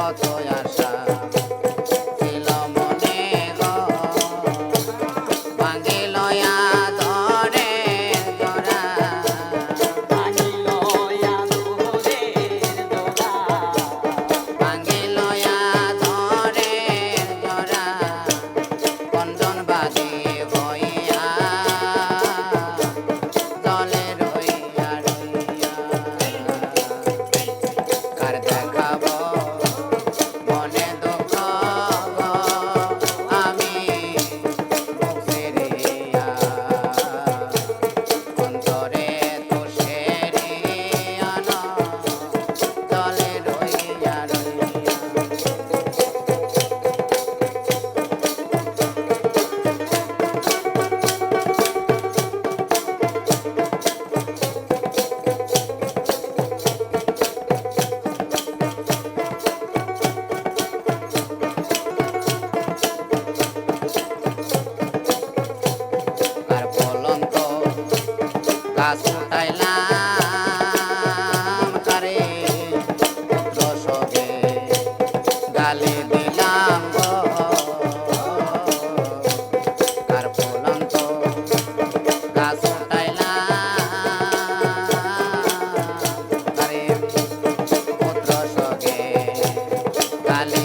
我都要。পাখা ছুটাইলাম তারে। রসগে গালে দিলাম তার ফুলন্ত গাছ ছুটাইলাম তারে। পুত্র সগে গালে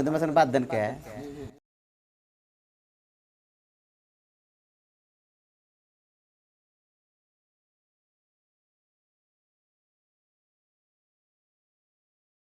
मधुमसन उपादन क्या है?